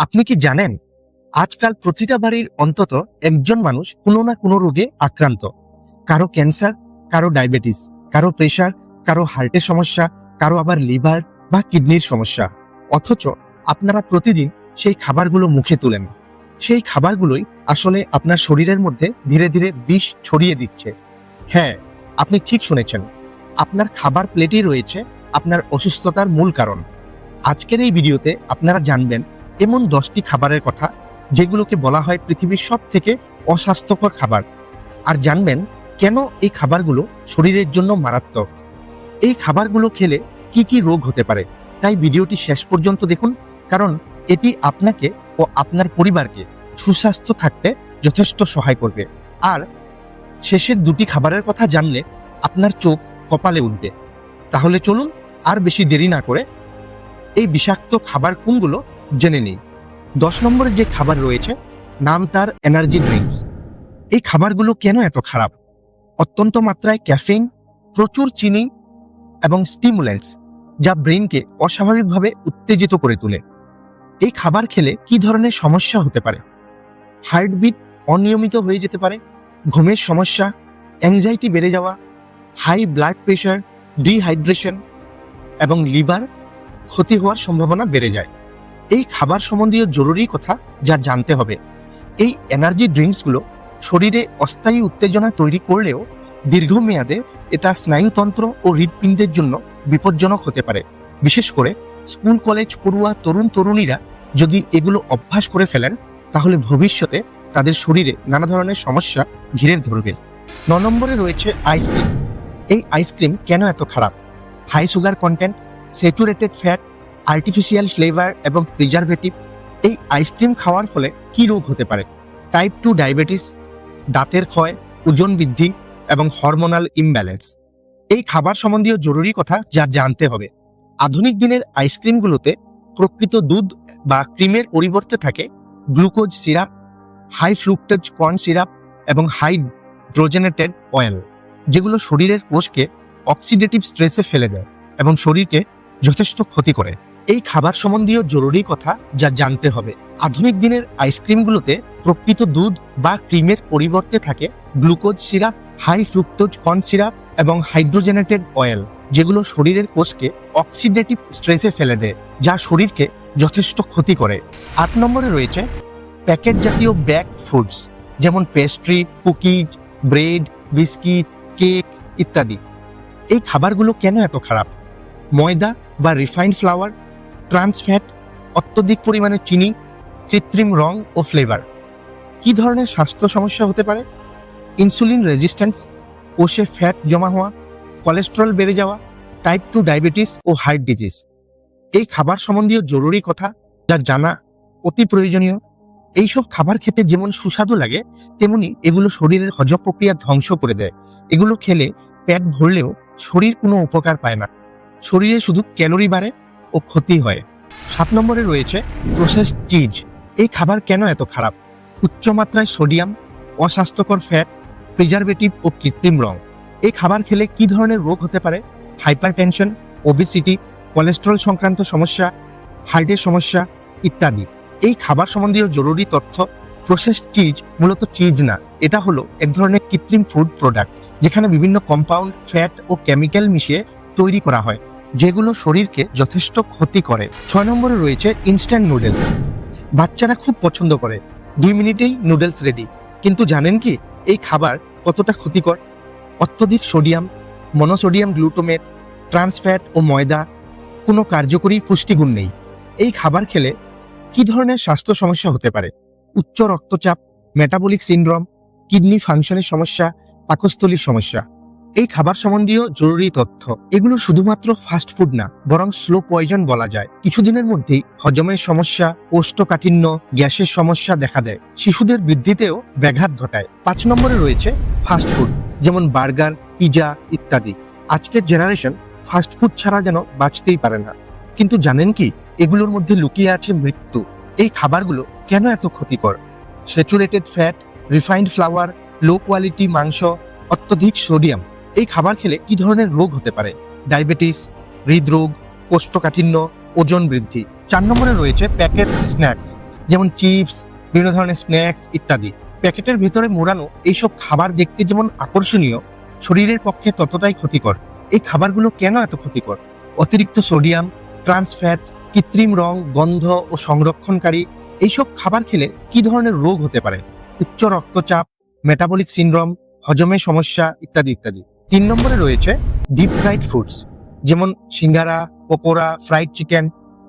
আপনি কি জানেন, আজকাল প্রতিটা বাড়ির অন্তত একজন মানুষ কোনো না কোনো রোগে আক্রান্ত। কারও ক্যান্সার, কারও ডায়াবেটিস, কারও প্রেশার, কারও হার্টের সমস্যা, কারও আবার লিভার বা কিডনির সমস্যা। অথচ আপনারা প্রতিদিন সেই খাবারগুলো মুখে তুলেন। সেই খাবারগুলোই আসলে আপনার শরীরের মধ্যে ধীরে ধীরে বিষ ছড়িয়ে দিচ্ছে। হ্যাঁ আপনি ঠিক শুনেছেন। আপনার খাবার প্লেটেই রয়েছে আপনার অসুস্থতার মূল কারণ। আজকের এই ভিডিওতে আপনারা জানবেন এমন দশটি খাবারের কথা যেগুলোকে বলা হয় পৃথিবীর সব থেকে অস্বাস্থ্যকর খাবার। আর জানবেন কেন এই খাবারগুলো শরীরের জন্য মারাত্মক। এই খাবারগুলো খেলে কি কি রোগ হতে পারে, তাই ভিডিওটি শেষ পর্যন্ত দেখুন, কারণ এটি আপনাকে ও আপনার পরিবারকে সুস্বাস্থ্য থাকতে যথেষ্ট সহায় করবে। আর শেষের দুটি খাবারের কথা জানলে আপনার চোখ কপালে উঠবে। তাহলে চলুন আর বেশি দেরি না করে এই বিষাক্ত খাবার কোনগুলো জেনে নিই। দশ নম্বরে যে খাবার রয়েছে, নাম তার এনার্জি ড্রিঙ্কস এই খাবারগুলো কেন এত খারাপ? অত্যন্ত মাত্রায় ক্যাফিন প্রচুর চিনি এবং স্টিমুলেন্টস যা ব্রেনকে অস্বাভাবিকভাবে উত্তেজিত করে তোলে। এই খাবার খেলে কি ধরনের সমস্যা হতে পারে? হার্টবিট অনিয়মিত হয়ে যেতে পারে, ঘুমের সমস্যা অ্যাংজাইটি বেড়ে যাওয়া হাই ব্লাড প্রেশার ডিহাইড্রেশন এবং লিভার ক্ষতি হওয়ার সম্ভাবনা বেড়ে যায়। এই খাবার সম্বন্ধীয় জরুরি কথা যা জানতে হবে। এই এনার্জি ড্রিঙ্কসগুলো শরীরে অস্থায়ী উত্তেজনা তৈরি করলেও দীর্ঘমেয়াদে এটা স্নায়ুতন্ত্র ও হৃদপিণ্ডের জন্য বিপজ্জনক হতে পারে। বিশেষ করে স্কুল, কলেজ, পড়ুয়া, তরুণ, তরুণীরা যদি এগুলো অভ্যাস করে ফেলেন, তাহলে ভবিষ্যতে তাদের শরীরে নানা ধরনের সমস্যা ঘিরে ধরবে। ন নম্বরে রয়েছে আইসক্রিম এই আইসক্রিম কেন এত খারাপ? High sugar content saturated fat artificial flavour এবং প্রিজারভেটিভ এই আইসক্রিম খাওয়ার ফলে কি রোগ হতে পারে? টাইপ টু ডায়াবেটিস দাঁতের ক্ষয়, ওজন বৃদ্ধি এবং হরমোনাল ইমব্যালেন্স এই খাবার সম্বন্ধীয় জরুরি কথা যা জানতে হবে। আধুনিক দিনের আইসক্রিমগুলোতে প্রকৃত দুধ বা ক্রিমের পরিবর্তে থাকে glucose syrup high fructose corn syrup এবং হাই ড্রোজেনেটেড অয়েল যেগুলো শরীরের কোষকে অক্সিডেটিভ স্ট্রেসে ফেলে দেয় এবং শরীরকে যথেষ্ট ক্ষতি করে। এই খাবার সম্বন্ধীয় জরুরি কথা যা জানতে হবে। আধুনিক দিনের আইসক্রিমগুলোতে প্রকৃত দুধ বা ক্রিমের পরিবর্তে থাকে glucose syrup high fructose corn syrup এবং হাইড্রোজেনেটেড অয়েল যেগুলো শরীরের কোষকে অক্সিডেটিভ স্ট্রেসে ফেলে দেয়, যা শরীরকে যথেষ্ট ক্ষতি করে। আট নম্বরে রয়েছে প্যাকেট জাতীয় ব্যাক ফুডস যেমন pastry cookies bread biscuit cake ইত্যাদি। এই খাবারগুলো কেন এত খারাপ? ময়দা বা রিফাইন্ড ফ্লাওয়ার ট্রান্স ফ্যাট অত্যধিক পরিমাণে চিনি, কৃত্রিম রং ও ফ্লেভার কি ধরনের স্বাস্থ্য সমস্যা হতে পারে? ইনসুলিন রেজিস্ট্যান্স কোষে ফ্যাট জমা হওয়া কোলেস্টেরল বেড়ে যাওয়া টাইপ টু ডায়াবেটিস ও হার্ট ডিজিজ এই খাবার সম্বন্ধীয় জরুরি কথা যা জানা অতি প্রয়োজনীয়। এইসব খাবার খেতে যেমন সুস্বাদু লাগে, তেমনি এগুলো শরীরের হজম প্রক্রিয়া ধ্বংস করে দেয়। এগুলো খেলে পেট ভরলেও শরীর কোনো উপকার পায় না। শরীরে শুধু ক্যালোরি বাড়ে ও ক্ষতি হয়। সাত নম্বরে রয়েছে প্রসেস চিজ এই খাবার কেন এত খারাপ? উচ্চমাত্রায় সোডিয়াম, অস্বাস্থ্যকর ফ্যাট প্রিজারভেটিভ ও কৃত্রিম রং। এই খাবার খেলে কি ধরনের রোগ হতে পারে? হাইপার টেনশন ওবিসিটি কোলেস্টেরল সংক্রান্ত সমস্যা হার্টের সমস্যা ইত্যাদি। এই খাবার সম্বন্ধীয় জরুরি তথ্য প্রসেস চিজ মূলত চিজ না। এটা হলো এক ধরনের কৃত্রিম ফুড প্রোডাক্ট যেখানে বিভিন্ন কম্পাউন্ড ফ্যাট ও কেমিক্যাল মিশিয়ে তৈরি করা হয়। যেগুলো শরীরকে যথেষ্ট ক্ষতি করে। ছয় নম্বরে রয়েছে ইনস্ট্যান্ট নুডলস বাচ্চারা খুব পছন্দ করে। দুই মিনিটেই নুডলস রেডি কিন্তু জানেন কি, এই খাবার কতটা ক্ষতিকর? অত্যধিক সোডিয়াম মনোসোডিয়াম গ্লুটোমেট ট্রান্সফ্যাট ও ময়দা, কোনো কার্যকরী পুষ্টিগুণ নেই। এই খাবার খেলে কি ধরনের স্বাস্থ্য সমস্যা হতে পারে? উচ্চ রক্তচাপ মেটাবলিক সিন্ড্রোম কিডনি ফাংশনের সমস্যা, পাকস্থলীর সমস্যা। এই খাবার সম্বন্ধীয় জরুরি তথ্য। এগুলো শুধুমাত্র ফাস্ট ফুড না, বরং স্লো পয়জন বলা যায়। কিছুদিনের মধ্যেই হজমের সমস্যা, কোষ্ঠকাঠিন্য, গ্যাসের সমস্যা দেখা দেয়। শিশুদের বৃদ্ধিতেও ব্যাঘাত ঘটায়। পাঁচ নম্বরে রয়েছে ফাস্ট ফুড যেমন বার্গার, পিজা ইত্যাদি। আজকের জেনারেশন ফাস্ট ফুড ছাড়া যেন বাঁচতেই পারে না। কিন্তু জানেন কি, এগুলোর মধ্যে লুকিয়ে আছে মৃত্যু। এই খাবারগুলো কেন এত ক্ষতিকর? Saturated fat refined flour low quality মাংস, অত্যধিক সোডিয়াম এই খাবার খেলে কি ধরনের রোগ হতে পারে? ডায়াবেটিস, হৃদরোগ, কোষ্ঠকাঠিন্য, ওজন বৃদ্ধি। চার নম্বরে রয়েছে প্যাকেজ স্ন্যাক্স, যেমন চিপস, বিভিন্ন ধরনের স্ন্যাক্স ইত্যাদি। প্যাকেটের ভিতরে মোড়ানো এইসব খাবার দেখতে যেমন আকর্ষণীয়, শরীরের পক্ষে ততটাই ক্ষতিকর। এই খাবারগুলো কেন এত ক্ষতিকর? অতিরিক্ত সোডিয়াম ট্রান্সফ্যাট কৃত্রিম রং, গন্ধ ও সংরক্ষণকারী এইসব খাবার খেলে কি ধরনের রোগ হতে পারে? উচ্চ রক্তচাপ মেটাবলিক সিনড্রোম হজমের সমস্যা ইত্যাদি ইত্যাদি। তিন নম্বরে রয়েছে ডিপ ফ্রাইড ফুডস যেমন সিঙ্গারা, পকোড়া ফ্রাইড চিকেন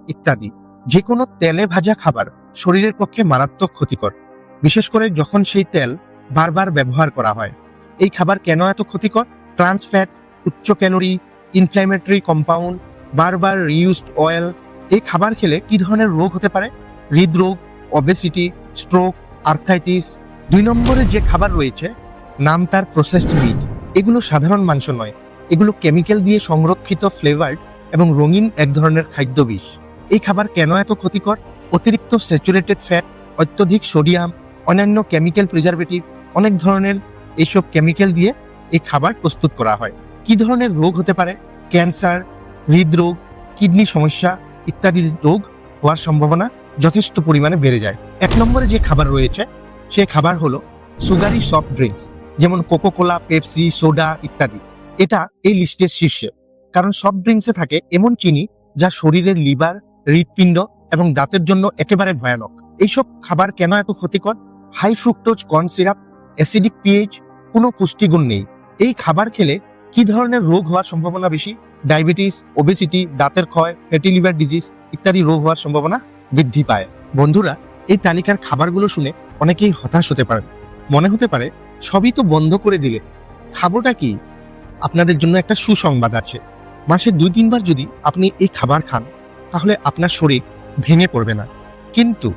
ইত্যাদি। যে কোনো তেলে ভাজা খাবার শরীরের পক্ষে মারাত্মক ক্ষতিকর। বিশেষ করে যখন সেই তেল বারবার ব্যবহার করা হয়। এই খাবার কেন এত ক্ষতিকর? ট্রান্স ফ্যাট উচ্চ ক্যালোরি ইনফ্ল্যামেটরি কম্পাউন্ড বারবার রিউজড অয়েল এই খাবার খেলে কি ধরনের রোগ হতে পারে? হৃদরোগ অবেসিটি স্ট্রোক আর্থাইটিস দুই নম্বরে যে খাবার রয়েছে, নাম তার প্রসেসড মিট এগুলো সাধারণ মাংস নয়। এগুলো কেমিক্যাল দিয়ে সংরক্ষিত ফ্লেভার্ড এবং রঙিন এক ধরনের খাদ্য বিষ। এই খাবার কেন এত ক্ষতিকর? অতিরিক্ত স্যাচুরেটেড ফ্যাট, অত্যধিক সোডিয়াম, অন্যান্য কেমিক্যাল প্রিজারভেটিভ, অনেক ধরনের এইসব কেমিক্যাল দিয়ে এই খাবার প্রস্তুত করা হয়। কি ধরনের রোগ হতে পারে? ক্যান্সার, হৃদরোগ, কিডনি সমস্যা ইত্যাদি রোগ হওয়ার সম্ভাবনা যথেষ্ট পরিমাণে বেড়ে যায়। এক নম্বরে যে খাবার রয়েছে, সে খাবার হলো সুগারি সফট ড্রিঙ্কস। যেমন কোকোকোলা পেপসি সোডা ইত্যাদি। এটা এই লিস্টের শীর্ষে। কারণ সব ড্রিঙ্কসে থাকে এমন চিনি যা শরীরের লিভার, হৃৎপিণ্ড এবং দাঁতের জন্য একেবারে ভয়ানক। এইসব খাবার কেন এত ক্ষতিকর? High fructose corn syrup acidic pH কোনো পুষ্টিগুণ নেই। এই খাবার খেলে কি ধরনের রোগ হওয়ার সম্ভাবনা বেশি? ডায়াবেটিস ওবেসিটি দাঁতের ক্ষয় ফ্যাটি লিভার ডিজিজ ইত্যাদি রোগ হওয়ার সম্ভাবনা বৃদ্ধি পায়। বন্ধুরা, এই তালিকার খাবারগুলো শুনে অনেকেই হতাশ হতে পারেন। মনে হতে পারে সবই তো বন্ধ করে দিলে। খাবোটা কি? আপনাদের জন্য একটা সুসংবাদ আছে। মাসে দুই, তিনবার যদি আপনি এই খাবার খান, তাহলে আপনার শরীর ভেঙে পড়বে না। কিন্তু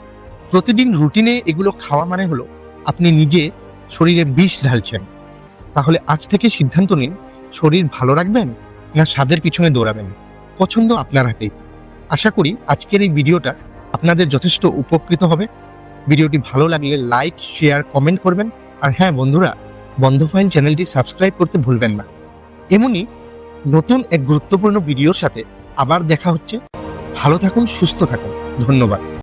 প্রতিদিন রুটিনে এগুলো খাওয়া মানে হলো, আপনি নিজে শরীরে বিষ ঢালছেন। তাহলে আজ থেকে সিদ্ধান্ত নিন, শরীর ভালো রাখবেন না স্বাদের পিছনে দৌড়াবেন। পছন্দ আপনার হাতেই। আশা করি আজকের এই ভিডিওটা আপনাদের যথেষ্ট উপকৃত হবে। ভিডিওটি ভালো লাগলে লাইক, শেয়ার, কমেন্ট করবেন। আর হ্যাঁ বন্ধুরা বন্ধ ফাইল চ্যানেলটি সাবস্ক্রাইব করতে ভুলবেন না। এমনই নতুন এক গুরুত্বপূর্ণ ভিডিওর সাথে আবার দেখা হচ্ছে। ভালো থাকুন, সুস্থ থাকুন। ধন্যবাদ।